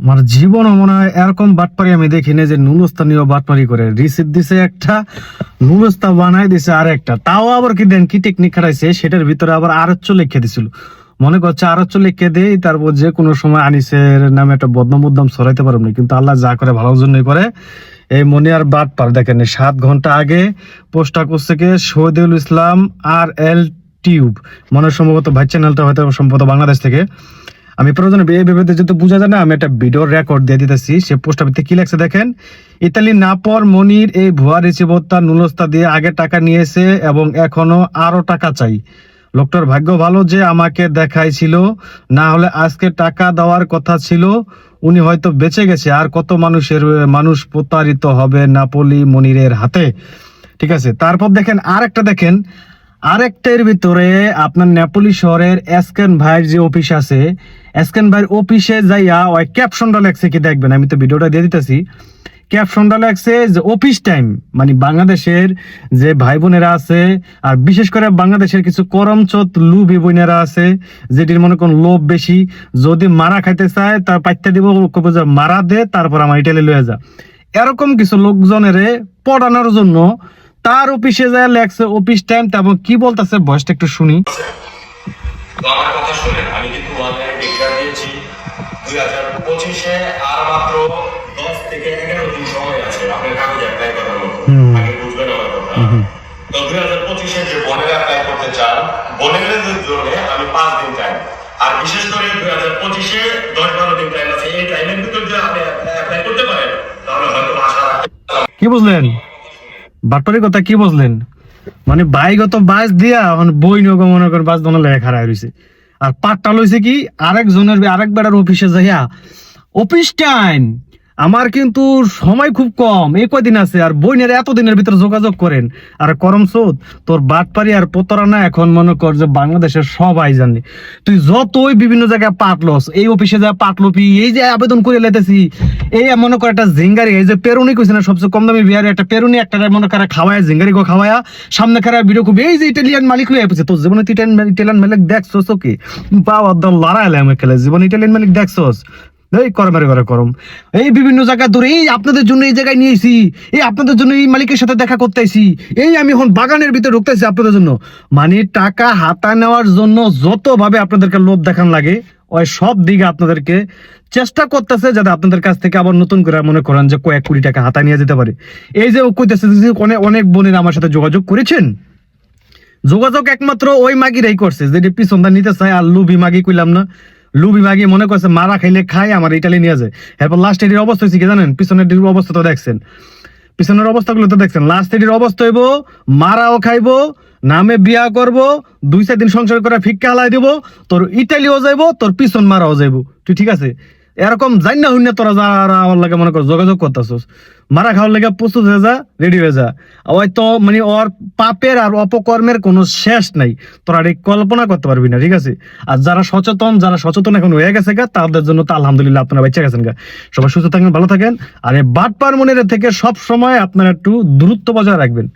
আমার জীবনও মনে হয় এরকম বাটপারি আমি দেখিনি যে নুনস্থানীয় বাটপারি করে। রিসিভ দিছে একটা, নুনস্তা বানাই দিছে আর একটা তাও আবার কি দেন, কি টেকনিক খাটাইছে, সেটার ভিতরে আবার আরচ্চ লিখে দিছিল। মনে করছে আরচ্চ লিখে দেই, তারপর যে কোনো সময় আনিসের নামে একটা বদনাম উদ্যম সরাইতে পারব না, কিন্তু আল্লাহ যা করে ভালোর জন্যই করে। এই মনি আর বাট পার দেখেন সাত ঘণ্টা আগে পোস্টটা করছে কে? শহীদুল ইসলাম আর এল টিউব। মনে সম্ভবত ভাই চ্যানেলটা হয়তো সম্ভবত বাংলাদেশ থেকে। আমি প্রয়োজনে ভেবে যেহেতু বোঝা যায় না, আমি একটা ভিডিও রেকর্ড দিয়ে দিতেছি। সে পোস্টটা ভিত্তি কি লেখছে দেখেন? ইতালি নাপর মনির এই ভুয়া রিসিভতা নুলস্তা দিয়ে আগে টাকা নিয়েছে এবং এখনও আরও টাকা চাই। লোকটার ভাগ্য ভালো যে আমাকে দেখাইছিল, না হলে আজকে টাকা দেওয়ার কথা ছিল, উনি হয়তো বেঁচে গেছে। আর কত মানুষের, মানুষ প্রতারিত হবে নাপলি মনিরের হাতে। ঠিক আছে, তারপর দেখেন আর একটা দেখেন আরেকটার ভিতরে আপনার নেপোলি শহরের এসকেন ভাইয়ের যে অফিস আছে, এসকেন ভাইয়ের অফিসে যাইয়া ওই ক্যাপশনটা লেখছে কি দেখবেন? আমি তো ভিডিওটা দিয়ে দিতেছি। ক্যাপশনটা লেখছে যে অফিস টাইম মানে বাংলাদেশের যে ভাই বোনেরা আছে, আর বিশেষ করে বাংলাদেশের কিছু করমচত লুবি বোনেরা আছে, যেটির মনে কোন লোভ বেশি। যদি মারা খাইতে চায়, তার পাইতে দিব মারা দে, তারপর আমার ইটালি লয়ে যা। এরকম কিছু লোকজনের পড়ানোর জন্য তার অফিসে যায় লেখছে অফিস টাইম তারপর কি বলতেছে? ভয়েসটা একটু শুনি। তো আমার কথা শুনেন আমি কিন্তু অনলাইনে ডিক্লার দিয়েছি। দুই হাজার পঁচিশে আর মাত্র দশ থেকে এগারো দিন সময় আছে। আপনার কাগজ অ্যাপ্লাই করার মতো। হুম। আগে বুঝবেন আমার কথা। তো দুই হাজার পঁচিশে যে বনের অ্যাপ্লাই করতে চান বনের জন্য আমি পাঁচ দিন টাইম আর বিশেষ করে দুই হাজার পঁচিশে দশ বারো দিন টাইম আছে। এই টাইমের ভিতর যদি আপনি অ্যাপ্লাই করতে পারেন তাহলে হয়তো আশা কি বুঝলেন? বাটপারির কথা কি বুঝলেন মানে বাইগত বাস দিয়া এখন বই নগ মনে করেন বাস দোনা লেখা খারাপ রয়েছে আর পাটটা লইছে কি? আরেকজনের আরেক বেড়ার অফিসে যাইয়া। অফিস টাইম আমার কিন্তু সময় খুব কম। এই কয়দিন আছে? আর বইনের এতদিনের ভিতরে যোগাযোগ করেন। আর করম সোদ, তোর বাটপারি আর প্রতারণা এখন মনে কর যে বাংলাদেশের সবাই জানে। তুই যতই বিভিন্ন জায়গায় পাটলস এই অফিসে যা পাটলপি এই যে আবেদন করে লেতেছি, এই মনে কর একটা জিঙ্গারি এই যে পেরুনি কইছে না সবচেয়ে কম দামি বিহারে একটা পেরুনি, একটা মনে করে খাওয়ায় জিঙ্গারি গো খাওয়ায়া, সামনে খারা ভিডিও খুব, এই যে ইটালিয়ান মালিক লয়ে পেছে তোর জীবনে ইটালিয়ান ইটালিয়ান মালিক দেখছস কি? বাবা, দল লড়াইলে আমি খেলে জীবনে ইটালিয়ান মালিক দেখছস? এই করমারে করে, করম। এই বিভিন্ন জায়গা ধরে এই আপনাদের জন্য এই জায়গায় নিয়েছি এই আপনাদের জন্য এই মালিকের সাথে দেখা করতে আইছি। এই আমি এখন বাগানের ভিতরে ঢুকতেছি আপনাদের জন্য। মানে টাকা হাতা নেওয়ার জন্য যতভাবে আপনাদেরকে লোভ দেখান লাগে, ওই সব দিকে আপনাদেরকে চেষ্টা করতেছে যাতে আপনাদের কাছ থেকে আবার নতুন করে মনে করেন যে কয়েক কোটি টাকা হাতা নিয়ে যেতে পারে। এই যে কইতেছে অনেক অনেক বোনের আমার সাথে যোগাযোগ করেছেন। যোগাযোগ একমাত্র ওই মাগিরাই করছে, যেটি পিছনটা নিতে চায়, আর লুবি মাগি কইলাম না। লুবি মাগিয়ে মনে করছে, মারা খাইলে খায়, আমার ইটালি নিয়ে যায়। এরপর লাস্ট এটির অবস্থা হয়েছে কি জানেন? পিছনের ডির অবস্থা তো দেখছেন। পিছনের অবস্থাগুলো তো দেখছেন। লাস্ট এটির অবস্থা হইব, মারাও খাইবো, নামে বিয়া করব, দুই চার দিন সংসার করে ফিক্কা হালাই দিব, তোর ইটালিও যাইব, তোর পিছন মারাও যাইব। তুই ঠিক আছে? এরকম জান না হইনা তোরা যারা আমার লাগে মনে কর যোগাযোগ করতেছস, মারা খাওয়ার লাগে প্রস্তুত হয়ে যা রেডি হয়ে যা। ওই তো মানে ওর পাপের আর অপকর্মের কোনো শেষ নাই। তোরা এই কল্পনা করতে পারবি না, ঠিক আছে? আর যারা সচেতন যারা সচেতন এখন হয়ে গেছে গা, তাদের জন্য তো আলহামদুলিল্লাহ আপনারা বেঁচে গেছেন গা। সবাই সুস্থ থাকেন ভালো থাকেন। আর এই বাটপার মনের থেকে সব সময় আপনারা একটু দূরত্ব বজায় রাখবেন।